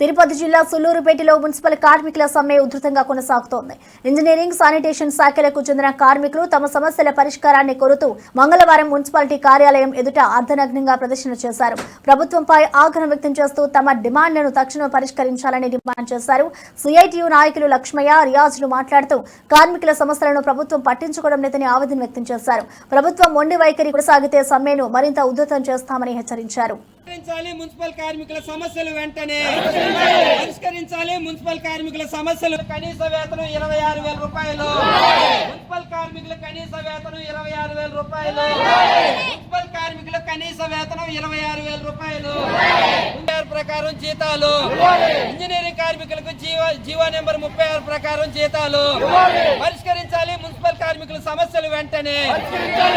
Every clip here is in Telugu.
తిరుపతి జిల్లా సుల్లూరుపేటలో మున్సిపల్ కార్మికుల సమ్మె ఉధృతంగా కొనసాగుతోంది. ఇంజనీరింగ్ శానిటేషన్ శాఖలకు చెందిన కార్మికులు తమ సమస్యల పరిష్కారాన్ని కోరుతూ మంగళవారం మున్సిపాలిటీ కార్యాలయం ఎదుట అర్ధనగ్నంగా ప్రదర్శన చేశారు. ప్రభుత్వంపై ఆగ్రహం వ్యక్తం చేస్తూ తమ డిమాండ్లను తక్షణం పరిష్కరించాలని డిమాండ్ చేశారు. సిఐటియు నాయకులు లక్ష్మయ్య రియాజులు మాట్లాడుతూ కార్మికుల సమస్యలను ప్రభుత్వం పట్టించుకోవడం లేదని ఆవేదన వ్యక్తం చేశారు. ప్రభుత్వం మొండి వైఖరి కొనసాగితే సమ్మెను మరింత ఉధృతం చేస్తామని హెచ్చరించారు. పరిష్కరించాలి మున్సిపల్ కార్మికుల సమస్యలు వెంటనే. పరిష్కరించాలి మున్సిపల్ కార్మికుల సమస్యలు కనీస వేతనం ఇరవై ఆరు వేల రూపాయలు. మున్సిపల్ కార్మికుల కనీస వేతనం ఇరవై ఆరు వేల రూపాయలు. మున్సిపల్ కార్మికుల కనీస వేతనం ఇరవై ఆరు వేల రూపాయలు. ముప్పై ఆరు ప్రకారం జీతాలు. ఇంజనీరింగ్ కార్మికులకు జీవ జీవో నెంబర్ ముప్పై ఆరు ప్రకారం జీతాలు. పరిష్కరించాలి మున్సిపల్ కార్మికుల సమస్యలు వెంటనే.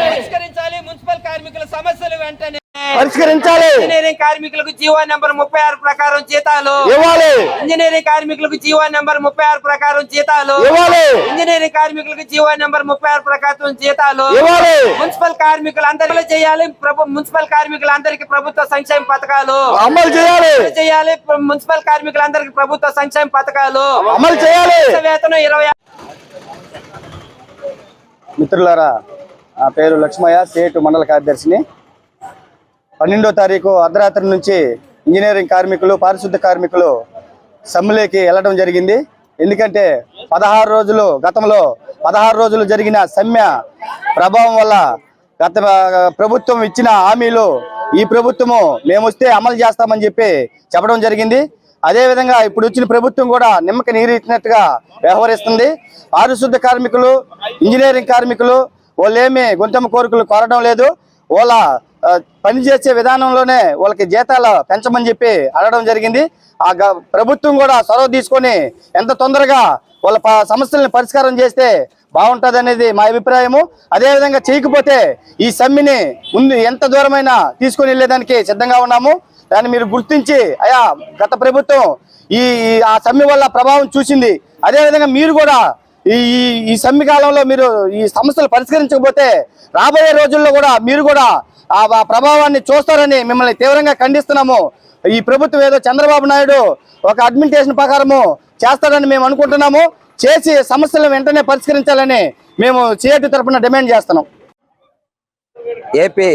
పరిష్కరించాలి మున్సిపల్ కార్మికుల సమస్యలు వెంటనే. పరిష్కరించాలి. ఇంజనీరింగ్ కార్మికులకు జీవో నెంబర్ ముప్పై ఆరు ప్రకారం జీతాలు. ఇవ్వాలి. ఇంజనీరింగ్ కార్మికులకు జీవో నెంబర్ ముప్పై ఆరు ప్రకారం జీతాలు. ఇవ్వాలి. ఇంజనీరింగ్ కార్మికులకు జీవో నెంబర్ ముప్పై ఆరు ప్రకారం జీతాలు. ఇవ్వాలి. మున్సిపల్ కార్మికులు అందరిలో చేయాలి. ప్రభు మున్సిపల్ కార్మికులందరికీ ప్రభుత్వ సంక్షేమ పథకాలు. అమలు చేయాలి. చేయాలి. మున్సిపల్ కార్మికులందరికీ ప్రభుత్వ సంక్షేమ పథకాలు. అమలు చేయాలి. వేతనం ఇరవై మిత్రులారా నా పేరు లక్ష్మయ్య సేటు మండల కార్యదర్శిని. పన్నెండో తారీఖు అర్ధరాత్రి నుంచి ఇంజనీరింగ్ కార్మికులు పారిశుద్ధ కార్మికులు సమ్మెలోకి వెళ్ళడం జరిగింది. ఎందుకంటే పదహారు రోజులు గతంలో పదహారు రోజులు జరిగిన సమ్మె ప్రభావం వల్ల గత ప్రభుత్వం ఇచ్చిన హామీలు ఈ ప్రభుత్వము మేము వస్తే అమలు చేస్తామని చెప్పి చెప్పడం జరిగింది. అదేవిధంగా ఇప్పుడు వచ్చిన ప్రభుత్వం కూడా నిమ్మక ఇచ్చినట్టుగా వ్యవహరిస్తుంది. పారిశుద్ధ కార్మికులు ఇంజనీరింగ్ కార్మికులు వాళ్ళేమి గుంతమ్మ కోరికలు కోరడం లేదు. వాళ్ళ పనిచేసే విధానంలోనే వాళ్ళకి జీతాలు పెంచమని చెప్పి అడగడం జరిగింది. ఆ గ- ప్రభుత్వం కూడా చొరవ తీసుకొని ఎంత తొందరగా వాళ్ళ సమస్యలను పరిష్కారం చేస్తే బాగుంటుంది అనేది మా అభిప్రాయము. అదేవిధంగా చేయకపోతే ఈ సమ్మిని ముందు ఎంత దూరమైనా తీసుకొని వెళ్ళేదానికి సిద్ధంగా ఉన్నాము. దాన్ని మీరు గుర్తించి అయా గత ప్రభుత్వం ఈ ఆ సమ్మె వల్ల ప్రభావం చూసింది. అదేవిధంగా మీరు కూడా ఈ ఈ- ఈ సమ్మె కాలంలో మీరు ఈ సమస్యలు పరిష్కరించకపోతే రాబోయే రోజుల్లో కూడా మీరు కూడా ఆ ప్రభావాన్ని చూస్తారని మిమ్మల్ని తీవ్రంగా ఖండిస్తున్నాము. ఈ ప్రభుత్వం ఏదో చంద్రబాబు నాయుడు ఒక అడ్మినిస్ట్రేషన్ ప్రకారము చేస్తాడని మేము అనుకుంటున్నాము. చేసి సమస్యలను వెంటనే పరిష్కరించాలని మేము సిఐటి తరఫున డిమాండ్ చేస్తున్నాం. AP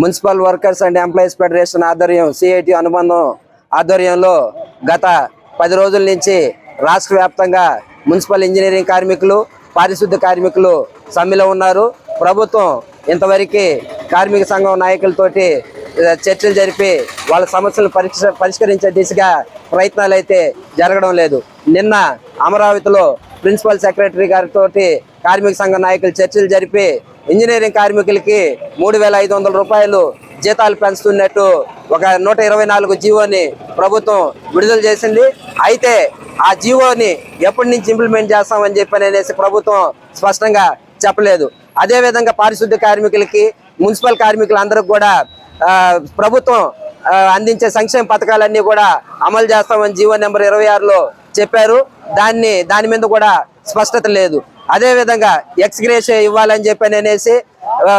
municipal workers and employees federation ఆధ్వర్యం సిఐటి అనుబంధం ఆధ్వర్యంలో గత పది రోజుల నుంచి రాష్ట్ర వ్యాప్తంగా మున్సిపల్ ఇంజనీరింగ్ కార్మికులు పారిశుద్ధ కార్మికులు సమ్మెలో ఉన్నారు. ప్రభుత్వం ఇంతవరకు కార్మిక సంఘం నాయకులతోటి చర్చలు జరిపి వాళ్ళ సమస్యలను పరిష్కరించే దిశగా ప్రయత్నాలు అయితే జరగడం లేదు. నిన్న అమరావతిలో ప్రిన్సిపల్ సెక్రటరీ గారితో కార్మిక సంఘ నాయకులు చర్చలు జరిపి ఇంజనీరింగ్ కార్మికులకి మూడు వేల ఐదు వందల రూపాయలు జీతాలు పెంచుతున్నట్టు ఒక నూట ఇరవై నాలుగు జీవోని ప్రభుత్వం విడుదల చేసింది. అయితే ఆ జీవోని ఎప్పటి నుంచి ఇంప్లిమెంట్ చేస్తామని చెప్పి అనేసి ప్రభుత్వం స్పష్టంగా చెప్పలేదు. అదేవిధంగా పారిశుద్ధ్య కార్మికులకి మున్సిపల్ కార్మికులందరూ కూడా ప్రభుత్వం అందించే సంక్షేమ పథకాలన్నీ కూడా అమలు చేస్తామని జీవో నెంబర్ ఇరవై ఆరులో చెప్పారు. దాన్ని దాని మీద కూడా స్పష్టత లేదు. అదేవిధంగా విధంగా ఇవ్వాలని చెప్పి అనేసి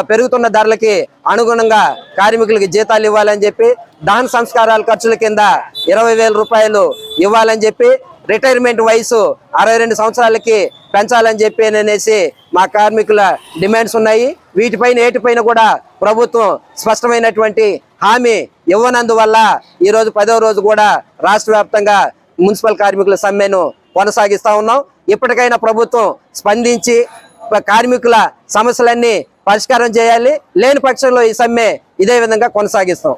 పెరుగుతున్న ధరలకి అనుగుణంగా కార్మికులకి జీతాలు ఇవ్వాలని చెప్పి దాని సంస్కారాల ఖర్చుల కింద ఇరవై వేల రూపాయలు ఇవ్వాలని చెప్పి రిటైర్మెంట్ వయసు అరవై రెండు సంవత్సరాలకి పెంచాలని చెప్పి అనేసి మా కార్మికుల డిమాండ్స్ ఉన్నాయి. వీటిపైన ఏటిపైన కూడా ప్రభుత్వం స్పష్టమైనటువంటి హామీ ఇవ్వనందువల్ల ఈ రోజు పదవ రోజు కూడా రాష్ట్ర వ్యాప్తంగా మున్సిపల్ కార్మికుల సమ్మెను కొనసాగిస్తూ ఉన్నాం. ఇప్పటికైనా ప్రభుత్వం స్పందించి ప- కార్మికుల సమస్యలన్నీ పరిష్కారం చేయాలి. లేని పక్షంలో ఈ సమ్మె ఇదే విధంగా కొనసాగిస్తాం.